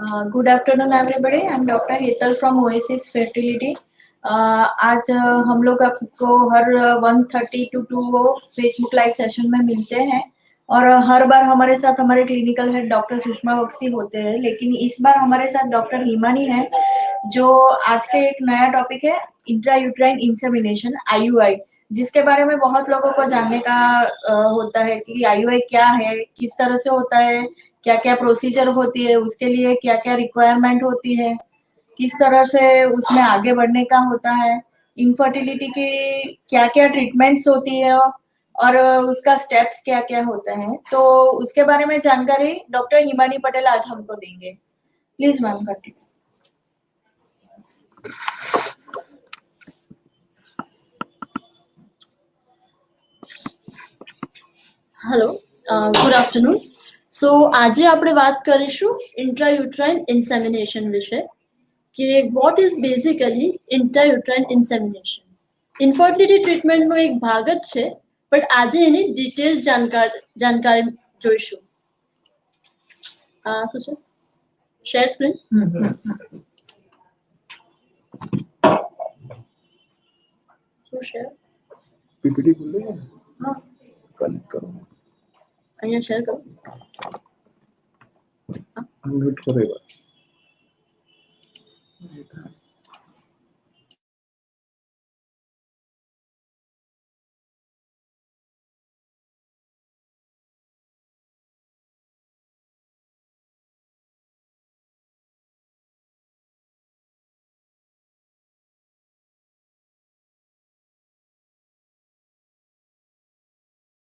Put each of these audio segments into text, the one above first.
Uh, good afternoon everybody. I'm dr Hetal oasis fertility. Uh, आज uh, हम लोग आपको हर one thirty to two Facebook live session में मिलते हैं। और हर बार हमारे साथ हमारे clinical head doctor Sushma Bakshi होते हैं। लेकिन इस बार हमारे साथ डॉक्टर हिमानी है जो आज के एक नया टॉपिक है इंट्रा यूट्राइन इंसेमिनेशन आईयूआई जिसके बारे में बहुत लोगों को जानने का होता है कि आईयूआई क्या है किस तरह से होता है क्या क्या प्रोसीजर होती है, उसके लिए क्या क्या रिक्वायरमेंट होती है, किस तरह से उसमें आगे बढ़ने का होता है इनफर्टिलिटी की क्या क्या ट्रीटमेंट्स होती है और उसका स्टेप्स क्या क्या होता है तो उसके बारे में जानकारी डॉक्टर हिमानी पटेल आज हमको देंगे please ma'am continue hello good afternoon. So આજે આપણે વાત કરીશું ઇન્ટ્રાયુટ્રાઇન ઇન્સેમિનેશન વિશે કે what is basically intrauterine insemination infertility ટ્રીટમેન્ટનો એક ભાગ જ છે બટ આજે એની ડિટેલ જાણકાર જાણકારી જોઈશું. આ શું છે? શેર સ્ક્રીન શું શેર પીપીટી ખુલ્લી છે હા. કનેક્ટ કરો. અહીંયા શેર કરો અનમ્યુટ કરો એવા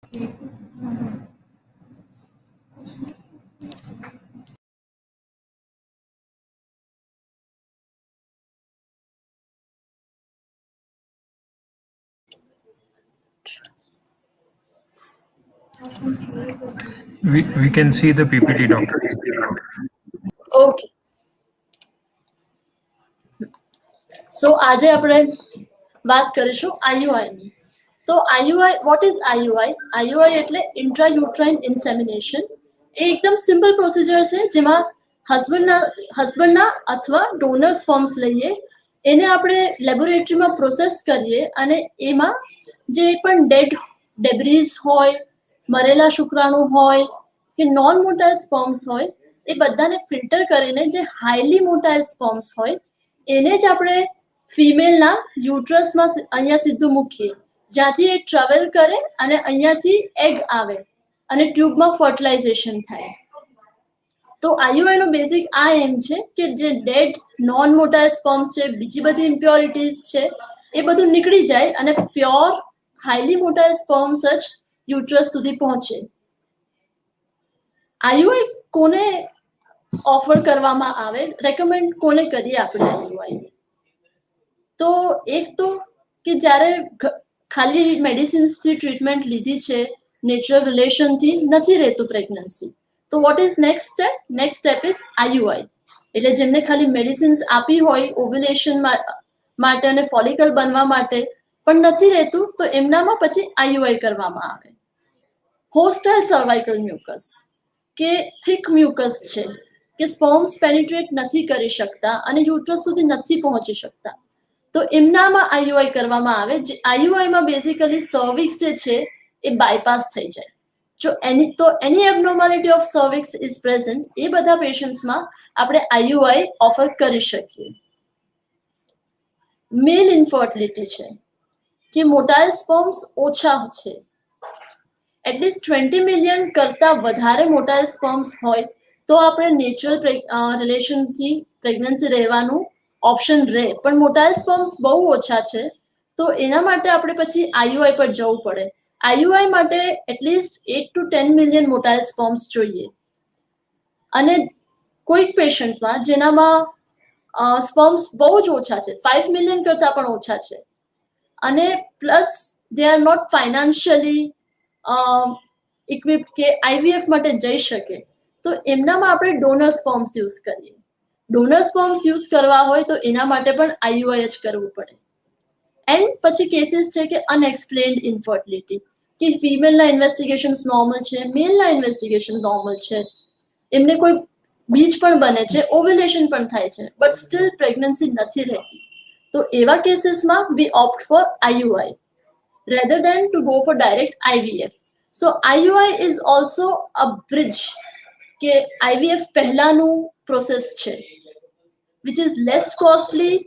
Thank you. We, can see the PPT, doctor. Okay so આજે આપણે વાત કરીશું આઈયુઆઈ તો IUI what is IUI IUI એટલે ઇન્ટ્રાયુટ્રાઇન ઇન્સેમિનેશન એ એકદમ સિમ્પલ પ્રોસિજર છે જેમાં હસબન્ડના હસબન્ડના અથવા ડોનર્સ ફોર્મ્સ લઈએ. એને આપણે લેબોરેટરીમાં પ્રોસેસ કરીએ અને એમાં જે પણ ડેડ ડેબ્રીઝ હોય મરેલા શુક્રાણુ હોય કે નોન મોટાઇલ સ્પોમ્સ હોય, એ બધાને ફિલ્ટર કરીને જે હાઈલી મોટાઇલ સ્પોમ્સ હોય, એને જ આપણે ફિમેલના યુટ્રસમાં અહીંયા સીધું મૂકીએ. જ્યાંથી એ ટ્રાવેલ કરે અને અહીંયાથી એગ આવે અને ટ્યુબમાં ફર્ટિલાઇઝેશન થાય. તો આઈયુઆઈ નો બેઝિક આ એમ છે કે જે ડેડ નોન મોટાઇલ સ્પોર્મ્સ છે, બીજી બધી ઇમ્પ્યોરિટીઝ છે, એ બધું નીકળી જાય અને પ્યોર હાઈલી મોટાઇલ સ્પોર્મ્સ જ યુટ્રસ સુધી પહોંચે. આઈયુઆઈ કોને ઓફર કરવામાં આવે? રેકમેન્ડ કોને કરીએ આપણે આઈયુઆઈ તો એક તો કે જ્યારે ખાલી મેડિસિન્સથી ટ્રીટમેન્ટ લીધી છે નેચરલ રિલેશનથી નથી રહેતું પ્રેગ્નન્સી તો what is next step next step is IUI એટલે જેમને ખાલી મેડિસિન્સ આપી હોય ઓવ્યુલેશન માટે અને ફોલિકલ બનવા માટે, પણ નથી રહેતું, તો એમનામાં પછી આઈયુઆઈ કરવામાં આવે. હોસ્ટાઇલ સર્વાઇકલ મ્યુકસ કે થિક મ્યુકસ છે, કે સ્પોર્મ્સ પેનિટ્રેટ નથી કરી શકતા અને યુટ્રસ સુધી નથી પહોંચી શકતા. તો એમનામાં આઈયુઆઈ કરવામાં આવે, જે આઈયુઆઈમાં બેઝિકલી સર્વિક્સ જે છે, એ બાયપાસ થઈ જાય. જો એની, તો any abnormality of cervix is present એ બધા પેશન્ટ્સમાં આપણે આઈયુઆઈ ઓફર કરી શકીએ. મેલ ઇન્ફર્ટિલિટી છે, કે મોટાઇલ સ્પોર્મ્સ ઓછા છે. એટલીસ્ટ ટ્વેન્ટી મિલિયન કરતાં વધારે મોટા સ્પર્મ્સ હોય, તો આપણે નેચરલ રિલેશનથી પ્રેગ્નન્સી રહેવાનું ઓપ્શન રહે. પણ મોટા સ્પર્મ્સ બહુ ઓછા છે, તો એના માટે આપણે પછી આઈયુઆઈ પર જવું પડે. આઈયુઆઈ માટે at least at two ten million મોટા સ્પર્મ્સ જોઈએ. અને કોઈક પેશન્ટમાં જેનામાં સ્પર્મ્સ બહુ જ ઓછા છે ફાઇવ મિલિયન કરતાં પણ ઓછા છે. અને plus they are not financially equipped કે આઈવીએફ માટે જઈ શકે, તો એમનામાં આપણે ડોનર્સ ફોર્મ્સ યુઝ કરીએ. ડોનર્સ ફોર્મ્સ યુઝ કરવા હોય તો એના માટે પણ આઈયુઆઈ જ કરવું પડે. એન્ડ પછી કેસીસ છે કે અનએક્સપ્લેન્ડ ઇન્ફર્ટિલિટી કે ફિમેલના ઇન્વેસ્ટિગેશન્સ નોર્મલ છે મેલના ઇન્વેસ્ટિગેશન નોર્મલ છે. એમને કોઈ બીજ પણ બને છે ઓવ્યુલેશન પણ થાય છે બટ સ્ટીલ પ્રેગ્નન્સી નથી રહેતી. તો એવા કેસીસમાં we opt for IUI rather than to go for direct IVF so IUI is also a bridge કે આઈવીએફ પહેલાનું પ્રોસેસ છે વિચ ઇઝ લેસ કોસ્ટલી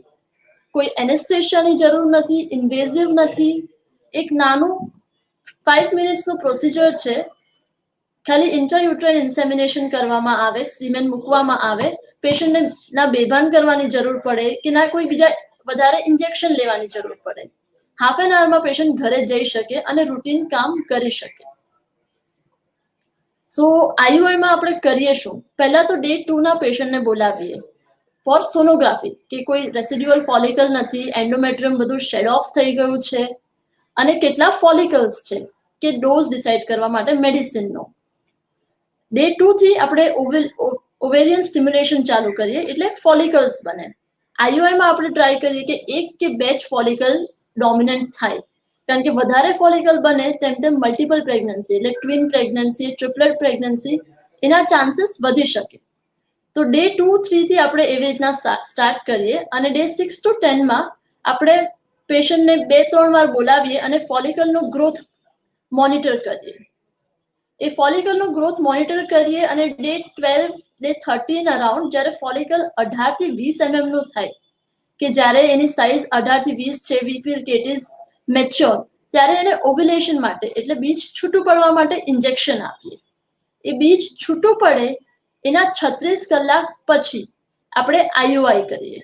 કોઈ એનેસ્થેશિયાની જરૂર નથી ઇન્વેઝિવ નથી એક નાનું ફાઇવ મિનિટ્સનું પ્રોસિજર છે ખાલી ઇન્ટરયુટ્રાઇન ઇન્સેમિનેશન કરવામાં આવે સિમેન મૂકવામાં આવે પેશન્ટને ના બેભાન કરવાની જરૂર પડે કે ના કોઈ બીજા વધારે ઇન્જેક્શન લેવાની જરૂર પડે હાફ એન આવરમાં પેશન્ટ ઘરે જઈ શકે અને રૂટીન કામ કરી શકે. સો આઈયુઆઈમાં આપણે કરીએ શું? પહેલા તો ડે ટુના પેશન્ટને બોલાવીએ. ફોર સોનોગ્રાફી કે કોઈ રેસિડ્યુઅલ ફોલિકલ નથી એન્ડોમેટ્રિયમ બધું શેડ ઓફ થઈ ગયું છે. અને કેટલા ફોલિકલ્સ છે કે ડોઝ ડિસાઇડ કરવા માટે મેડિસિનનો ડે ટુ થી આપણે ઓવેરિયન સ્ટિમ્યુલેશન ચાલુ કરીએ, એટલે ફોલિકલ્સ બને. આઈયુઆઈમાં આપણે ટ્રાય કરીએ કે એક કે બે જ ફોલિકલ ડોમિનન્ટ થાય. કારણ કે વધારે ફોલિકલ બને તેમ તેમ મલ્ટિપલ પ્રેગ્નન્સી એટલે ટ્વિન પ્રેગ્નન્સી ટ્રિપલેટ પ્રેગ્નન્સી એના ચાન્સીસ વધી શકે. તો ડે ટુ થ્રીથી આપણે એવી રીતના સ્ટાર્ટ કરીએ અને ડે સિક્સ ટુ ટેનમાં આપણે પેશન્ટને બે, ત્રણ વાર બોલાવીએ અને ફોલિકલનો ગ્રોથ મોનિટર કરીએ. એ ફોલિકલનો ગ્રોથ મોનિટર કરીએ અને day twelve day thirteen around જ્યારે ફોલિકલ અઢારથી વીસ એમએમનું થાય કે જ્યારે એની સાઇઝ અઢારથી વીસ છે વી ફીલ કે ઇટ ઇઝ મેચ્યોર ત્યારે એને ઓવ્યુલેશન માટે, એટલે બીજ છૂટું પડવા માટે ઇન્જેક્શન આપીએ. એ બીજ છૂટું પડે એના છત્રીસ કલાક પછી આપણે આઈયુઆઈ કરીએ.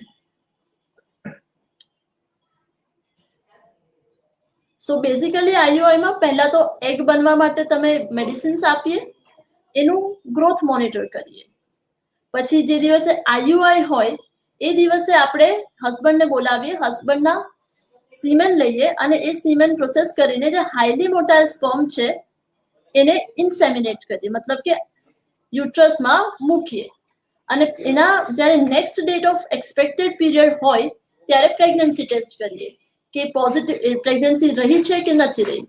સો બેઝિકલી આઈયુઆઈમાં પહેલા તો એગ બનવા માટે તમે મેડિસિન્સ આપીએ, એનું ગ્રોથ મોનિટર કરીએ. પછી જે દિવસે આઈયુઆઈ હોય એ દિવસે આપણે હસબન્ડને બોલાવીએ હસબન્ડના સીમેન લઈએ અને એ સીમેન પ્રોસેસ કરીને જે હાઈલી મોટા સ્પોર્મ છે, એને ઇન્સેમિનેટ કરીએ. મતલબ કે યુટ્રસમાં મૂકીએ. અને એના જ્યારે next date of expected period હોય, ત્યારે પ્રેગ્નન્સી ટેસ્ટ કરીએ કે પોઝિટિવ પ્રેગ્નન્સી રહી છે કે નથી રહી.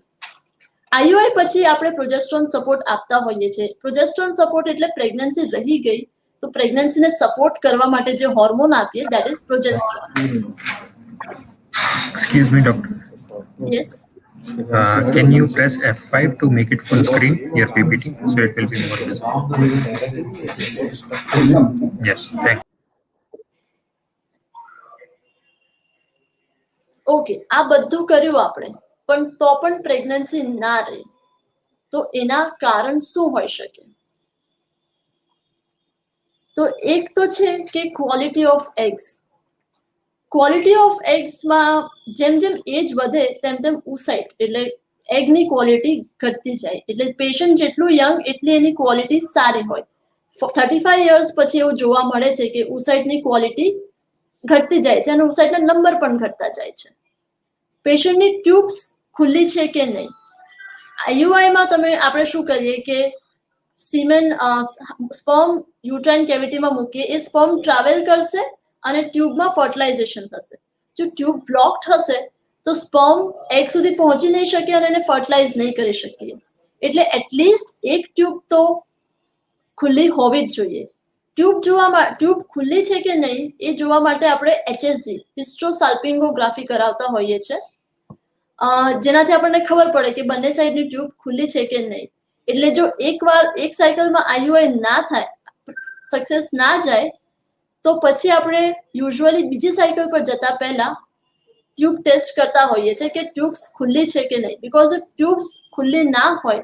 આઈયુઆઈ પછી આપણે પ્રોજેસ્ટ્રોન સપોર્ટ આપતા હોઈએ છીએ. પ્રોજેસ્ટ્રોન સપોર્ટ એટલે પ્રેગ્નન્સી રહી ગઈ તો પ્રેગ્નન્સીને સપોર્ટ કરવા માટે જે હોર્મોન આપીએ that is progesterone Excuse me, doctor. Yes Uh, can you press F5 to make it full screen, your PPT, so it will be more visible? Yes, thank okay આ બધું કર્યું આપણે પણ તો પણ પ્રેગ્નન્સી ના રહે તો એના કારણ શું હોઈ શકે તો એક તો છે કે quality of eggs quality of એગ્સમાં જેમ જેમ એજ વધે, તેમ તેમ ઉસાઇટ એટલે એગની ક્વોલિટી ઘટતી જાય. એટલે પેશન્ટ જેટલું યંગ એટલી એની ક્વોલિટી સારી હોય. થર્ટી ફાઈવ યર્સ પછી એવું જોવા મળે છે કે ઉસાઇટની ક્વોલિટી ઘટતી જાય છે અને ઉસાઇટના નંબર પણ ઘટતા જાય છે. પેશન્ટની ટ્યુબ્સ ખુલ્લી છે કે નહીં? આઈયુઆઈમાં તમે આપણે શું કરીએ કે સિમેન સ્પર્મ, યુટ્રાઇન કેવિટીમાં મૂકીએ, એ સ્પર્મ ટ્રાવેલ કરશે અને ટ્યુબમાં ફર્ટિલાઇઝેશન થશે. જો ટ્યુબ બ્લોક થશે, તો સ્પર્મ એગ સુધી પહોંચી નહીં શકે અને એને ફર્ટિલાઇઝ નહીં કરી શકીએ. એટલે એટલીસ્ટ એક ટ્યુબ તો ખુલ્લી હોવી જ જોઈએ. ટ્યુબ જોવા ટ્યુબ ખુલ્લી છે કે નહીં, એ જોવા માટે આપણે એચએસજી હિસ્ટ્રોસાલ્પિંગોગ્રાફી કરાવતા હોઈએ છીએ જેનાથી આપણને ખબર પડે કે બંને સાઈડની ટ્યુબ ખુલ્લી છે કે નહીં. એટલે જો એકવાર એક સાયકલમાં આઈયુઆઈ ના થાય સક્સેસ ના જાય, તો પછી આપણે યુઝ્યુઅલી બીજી સાયકલ પર જતા પહેલા ટ્યુબ ટેસ્ટ કરતા હોઈએ છીએ કે ટ્યુબ્સ ખુલ્લી છે કે નહીં. બીકોઝ ઇફ ટ્યુબ્સ ખુલ્લી ના હોય,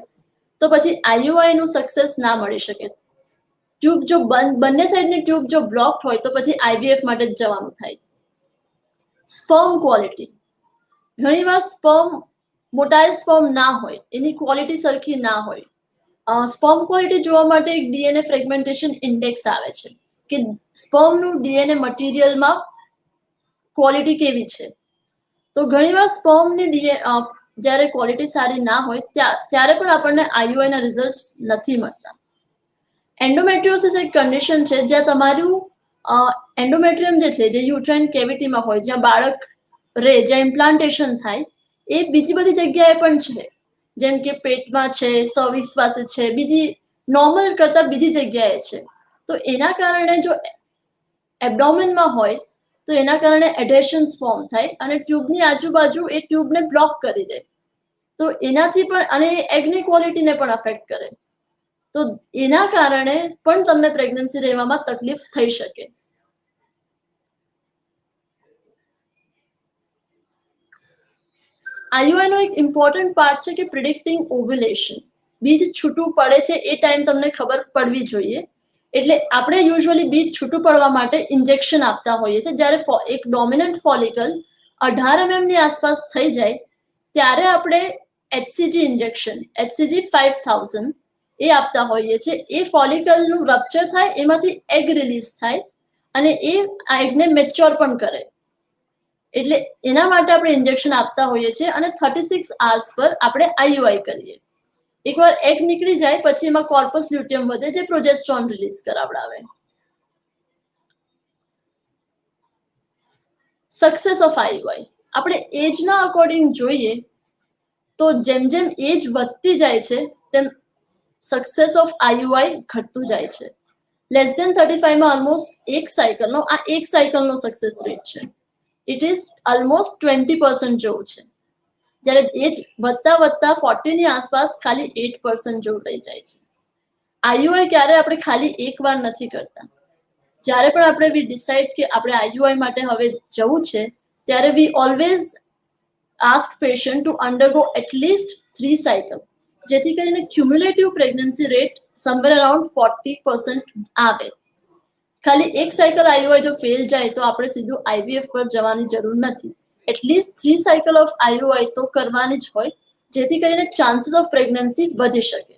તો પછી આઈયુઆઈ નું સક્સેસ ના મળી શકે. ટ્યુબ જો બંને સાઈડની ટ્યુબ જો બ્લોક હોય, તો પછી આઈવીએફ માટે જ જવાનું થાય. સ્પર્મ ક્વોલિટી ઘણીવાર સ્પર્મ મોટા સ્પર્મ ના હોય, એની ક્વોલિટી સરખી ના હોય. સ્પર્મ ક્વોલિટી જોવા માટે એક ડીએનએ ફ્રેગમેન્ટેશન ઇન્ડેક્સ આવે છે. કે સ્પર્મનું ડીએનએ મટીરિયલમાં ક્વોલિટી કેવી છે? તો ઘણીવાર સ્પર્મની ડીએ જ્યારે ક્વોલિટી સારી ના હોય ત્યારે પણ આપણને આઈયુઆઈના રિઝલ્ટ નથી મળતા. એન્ડોમેટ્રિયોસિસ એક કન્ડિશન છે જ્યાં તમારું એન્ડોમેટ્રિયમ જે છે, જે યુટ્રાઇન કેવિટીમાં હોય, જ્યાં બાળક રહે જ્યાં ઇમ્પ્લાન્ટેશન થાય, એ બીજી બધી જગ્યાએ પણ છે. જેમ કે પેટમાં છે સર્વિક્સ પાસે છે, બીજી નોર્મલ કરતાં બીજી જગ્યાએ છે. તો એના કારણે જો એબડોમિનમાં હોય, તો એના કારણે એડેશન્સ ફોર્મ થાય અને ટ્યુબની આજુબાજુ એ ટ્યુબને બ્લોક કરી દે. તો એનાથી પણ, અને એગની ક્વોલિટીને પણ અફેક્ટ કરે. તો એના કારણે પણ તમને પ્રેગ્નન્સી રહેવામાં તકલીફ થઈ શકે. આઈયુઆઈ નો એક ઇમ્પોર્ટન્ટ પાર્ટ છે કે પ્રિડિક્ટિંગ ઓવ્યુલેશન બીજ છૂટું પડે છે એ ટાઈમ તમને ખબર પડવી જોઈએ. એટલે આપણે યુઝ્યુઅલી બીજ છૂટું પડવા માટે ઇન્જેક્શન આપતા હોઈએ છીએ. જ્યારે એક ડોમિનન્ટ ફોલિકલ અઢાર એમએમની આસપાસ થઈ જાય, ત્યારે આપણે HCG injection HCG five thousand એ આપતા હોઈએ છીએ. એ ફોલિકલનું રપ્ચર થાય, એમાંથી એગ રિલીઝ થાય અને એ એગને મેચ્યોર પણ કરે. એટલે એના માટે આપણે ઇન્જેક્શન આપતા હોઈએ છીએ અને થર્ટી સિક્સ આર્સ પર આપણે આઈયુઆઈ કરીએ. એકવાર એક નીકળી જાય, પછી એમાં કોર્પસ લ્યુટિયમ વધે જે પ્રોજેસ્ટ્રોન રિલીઝ કરાવડાવે. સક્સેસ ઓફ આઈયુઆઈ આપણે એજના અકોર્ડિંગ જોઈએ, તો જેમ જેમ એજ વધતી જાય છે, તેમ સક્સેસ ઓફ આઈયુઆઈ ઘટતું જાય છે. લેસ દેન થર્ટી ફાઈવમાં ઓલમોસ્ટ એક સાયકલનો આ એક સાયકલનો સક્સેસ રેટ છે. It is almost twenty percent જેવું છે. જ્યારે એજ વધતા વધતા ફોર્ટીની આસપાસ ખાલી એટ પર્સન્ટ જેવું રહી જાય છે. આઈયુઆઈ ક્યારે આપણે ખાલી એક વાર નથી કરતા? જ્યારે પણ આપણે વી ડિસાઇડ કે આપણે આઈયુઆઈ માટે હવે જવું છે, ત્યારે we always ask patient to undergo at least three cycle જેથી કરીને cumulative pregnancy rate somewhere around forty percent આવે. ખાલી એક સાયકલ આઈયુઆઈ જો ફેલ જાય તો આપણે સીધું આઈવીએફ પર જવાની જરૂર નથી. At least three cycle of IUI તો કરવાની જ હોય, જેથી કરીને ચાન્સીસ ઓફ પ્રેગ્નન્સી વધી શકે.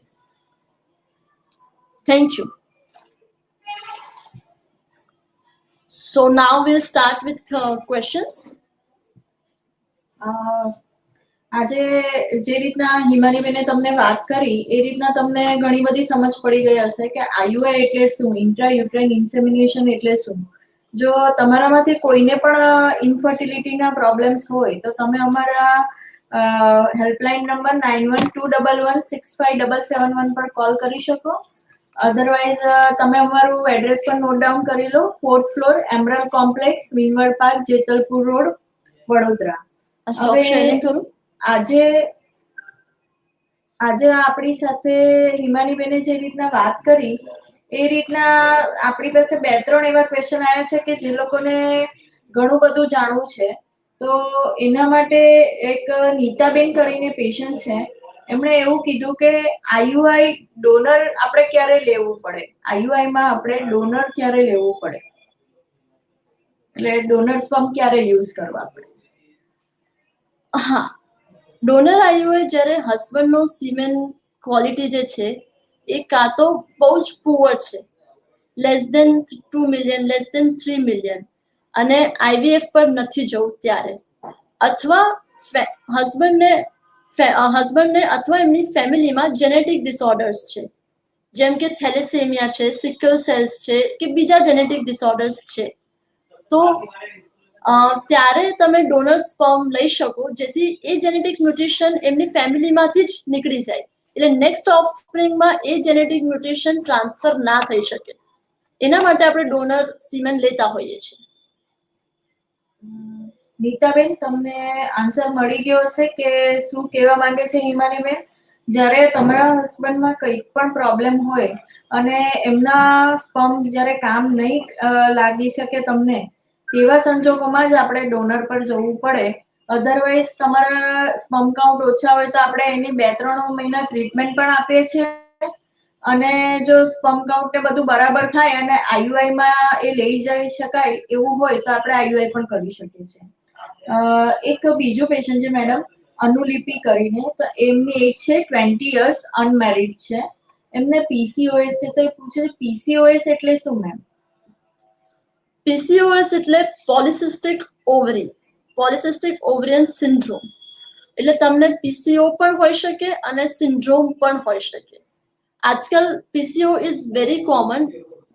Thank you so now will start with questions આજે જે રીતના હિમાનીબેને તમને વાત કરી એ રીતના તમને ઘણી બધી સમજ પડી ગઈ હશે કે આઈયુઆઈ એટલે શું? ઇન્ટ્રા યુટ્રાઇન ઇન્સેમિનેશન એટલે શું? જો તમારામાંથી કોઈને પણ ઇન્ફર્ટિલિટીના પ્રોબ્લેમ્સ હોય તો તમે અમારા helpline number nine one two double one six five double seven one પર કોલ કરી શકો. અધરવાઇઝ તમે અમારું એડ્રેસ પણ નોટ ડાઉન કરી લો. ફોર્થ ફ્લોર એમરલ કોમ્પ્લેક્સ વિનવર પાર્ક જેતલપુર રોડ વડોદરા. હવે- કરું? આજે આજે આપણી સાથે હિમાની બેને જે રીતના વાત કરી, એ રીતના આપણી પાસે બે ત્રણ એવા ક્વેશ્ચન આવ્યા છે કે જે લોકોને ઘણું બધું જાણવું છે. તો એના માટે એક નીતાબેન કરીને પેશન્ટ છે. એમણે એવું કીધું કે આઈયુઆઈ ડોનર આપણે ક્યારે લેવું પડે? આઈયુઆઈમાં આપણે ડોનર ક્યારે લેવું પડે? એટલે ડોનર સ્પમ ક્યારે યુઝ કરવા પડે? હા. ડોનર આઈઓએ જ્યારે હસબન્ડનો સિમેન ક્વોલિટી જે છે, એ કાં તો બહુ જ પુઅર છે. Less than two million less than three million અને આઈવીએફ પર નથી જવું ત્યારે. અથવા હસબન્ડને હસબન્ડને અથવા એમની ફેમિલીમાં જેનેટિક ડિસઓર્ડર્સ છે. જેમ કે થેલેસેમિયા છે સિકલ સેલ્સ છે, કે બીજા જેનેટિક ડિસઓર્ડર્સ છે. તો ત્યારે તમે ડોનર સ્પર્મ લઈ શકો, જેથી એ જેનેટિક ન્યુટ્રિશન એમની ફેમિલીમાંથી જ નીકળી જાય. એટલે નેક્સ્ટ ઓફ સ્પ્રિંગમાં એ જેનેટિક ન્યુટ્રિશન ટ્રાન્સફર ના થઈ શકે. એના માટે આપણે ડોનર સિમેન લેતા હોઈએ છીએ. નીતાબેન, તમને આન્સર મળી ગયો હશે કે શું કહેવા માંગે છે હિમાનીબેન જ્યારે તમારા હસબન્ડમાં કંઈ પણ પ્રોબ્લેમ હોય અને એમના સ્પમ્પ જ્યારે કામ નહીં લાગી શકે તમને તેવા સંજોગોમાં જ આપણે ડોનર પર જવું પડે. અધરવાઇઝ તમારા સ્પમ કાઉન્ટ ઓછા હોય તો આપણે એની બે ત્રણ મહિના ટ્રીટમેન્ટ પણ આપીએ છીએ. અને જો સ્પમ કાઉન્ટ ને બધું બરાબર થાય અને આઈયુઆઈમાં એ લઈ જઈ શકાય એવું હોય તો આપણે આઈયુઆઈ પણ કરી શકીએ છીએ. એક બીજું પેશન્ટ છે મેડમ અનુલિપિ કરીને. તો એમની એજ છે ટ્વેન્ટી યર્સ અનમેરિડ છે. એમને પીસીઓએસ છે તો એ પૂછે પીસીઓએસ એટલે શું મેમ પીસીઓએસ એટલે polycystic ovary polycystic ovarian syndrome એટલે તમને પીસીઓ પણ હોઈ શકે અને સિન્ડ્રોમ પણ હોઈ શકે આજકાલ પીસીઓ ઇઝ વેરી કોમન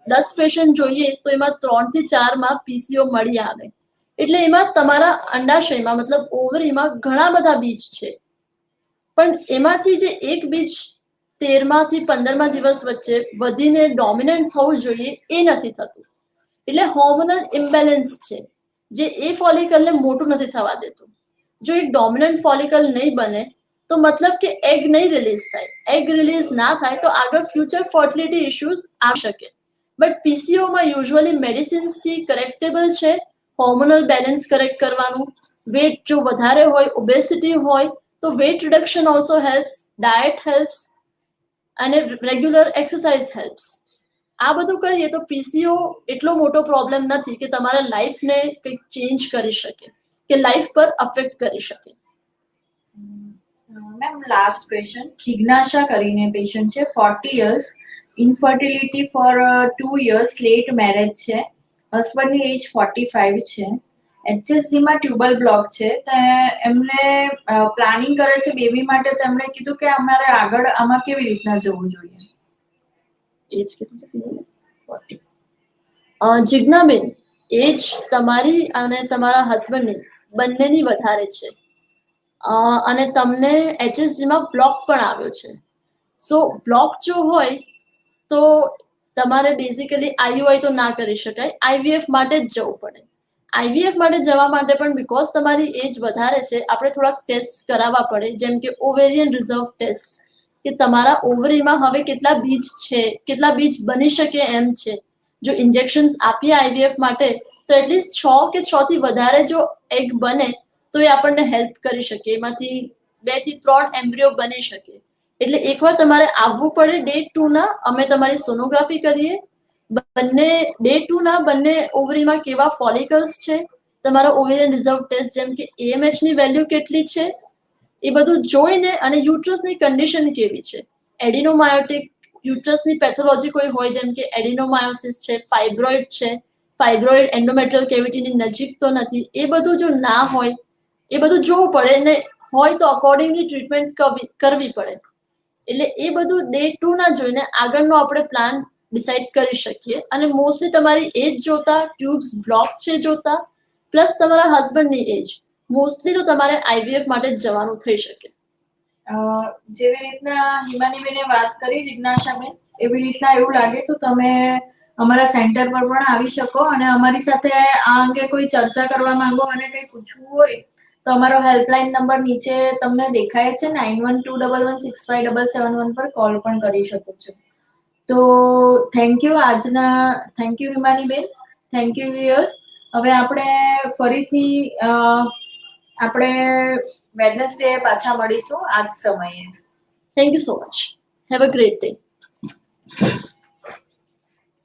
દસ પેશન્ટ જોઈએ તો એમાં ત્રણથી ચારમાં પીસીઓ મળી આવે એટલે એમાં તમારા અંડાશયમાં મતલબ ઓવરીમાં ઘણા બધા બીજ છે પણ એમાંથી જે એક બીજ તેરમાંથી પંદરમા દિવસ વચ્ચે વધીને ડોમિનન્ટ થવું જોઈએ એ નથી થતું એટલે હોર્મોનલ ઇમ્બેલેન્સ છે, જે એ ફોલિકલને મોટું નથી થવા દેતું. જો એક ડોમિનન્ટ ફોલિકલ નહીં બને, તો મતલબ કે એગ નહીં રિલીઝ થાય. એગ રિલીઝ ના થાય તો આગળ ફ્યુચર ફર્ટિલિટી ઇશ્યુઝ આવી શકે. બટ પીસીઓમાં યુઝ્યુઅલી મેડિસિન્સથી કરેક્ટેબલ છે હોર્મોનલ બેલેન્સ કરેક્ટ કરવાનું. વેટ જો વધારે હોય ઓબેસિટી હોય, તો weight reduction also helps diet helps અને રેગ્યુલર એક્સરસાઇઝ હેલ્પ્સ આ બધું કરીએ તો પીસીઓ એટલો મોટો પ્રોબ્લેમ નથી કે તમારા લાઈફને કંઈક ચેન્જ કરી શકે, કે લાઈફ પર અફેક્ટ કરી શકે. મેમ લાસ્ટ ક્વેશ્ચન જિજ્ઞાસા કરીને પેશન્ટ છે forty years infertility for two years late marriage છે. હસબન્ડની એજ ફોર્ટી ફાઈવ છે એચએસસીમાં ટ્યુબલ બ્લોક છે. તો એમને પ્લાનિંગ કરે છે બેબી માટે, તો એમણે કીધું કે અમારે આગળ, આમાં કેવી રીતના જવું જોઈએ? એજ કેટલી છે ફોર્ટી જિજ્ઞાબેન એજ તમારી અને તમારા હસબન્ડની બંનેની વધારે છે અને તમને એચએસજીમાં બ્લોક પણ આવ્યો છે સો બ્લોક જો હોય તો તમારે બેઝિકલી આઈયુઆઈ તો ના કરી શકાય આઈવીએફ માટે જ જવું પડે આઈવીએફ માટે જવા માટે પણ બીકોઝ તમારી એજ વધારે છે આપણે થોડાક ટેસ્ટ કરાવવા પડે જેમ કે ઓવેરિયન રિઝર્વ ટેસ્ટ કે તમારા ઓવરીમાં હવે કેટલા બીજ છે, કેટલા બીજ બની શકે એમ છે. જો ઇન્જેક્શન્સ આપીએ આઈવીએફ માટે, તો એટલીસ્ટ છ કે છ થી વધારે જો એગ બને, તો એ આપણને હેલ્પ કરી શકે. એમાંથી બેથી ત્રણ એમ્બ્રિયો બની શકે. એટલે એકવાર તમારે આવવું પડે ડે ટુ ના, અમે તમારી સોનોગ્રાફી કરીએ. બંને ડે ટુ ના બંને ઓવરીમાં કેવા ફોલિકલ્સ છે, તમારા ઓવેરિયન રિઝર્વ ટેસ્ટ જેમ કે AMH ની વેલ્યુ કેટલી છે એ બધું જોઈને અને યુટ્રસની કન્ડિશન કેવી છે? એડિનોમાયોટિક યુટ્રસની પેથોલોજી કોઈ હોય જેમ કે એડિનોમાયોસિસ છે ફાઇબ્રોઇડ છે ફાઇબ્રોઇડ એન્ડોમેટ્રિયલ કેવિટીની નજીક તો નથી. એ બધું જો ના હોય, એ બધું જોવું પડે ને હોય તો અકોર્ડિંગલી ટ્રીટમેન્ટ કરવી પડે. એટલે એ બધું ડે ટુ ના જોઈને આગળનો આપણે પ્લાન ડિસાઇડ કરી શકીએ. અને મોસ્ટલી તમારી એજ જોતા ટ્યુબ્સ બ્લોક છે જોતા પ્લસ તમારા હસબન્ડની એજ મોસ્ટલી તો તમારે આઈવીએફ માટે જ જવાનું થઈ શકે. જેવી રીતના હિમાનીબેને વાત કરી જિજ્ઞાસાબેન, એવી રીતના એવું લાગે તો તમે અમારા સેન્ટર પર પણ આવી શકો અને અમારી સાથે આ અંગે કોઈ ચર્ચા કરવા માંગો અને કંઈ પૂછવું હોય, તો અમારો હેલ્પલાઇન નંબર નીચે તમને દેખાય છે nine one two double one six five double seven one પર કોલ પણ કરી શકો છો. તો થેન્ક યુ આજના થેન્ક યુ હિમાનીબેન થેન્ક યુ વ્યુઅર્સ હવે આપણે ફરીથી આપણે વેડનેસડે પાછા મળીશું આ જ સમયે. Thank you so much have a great day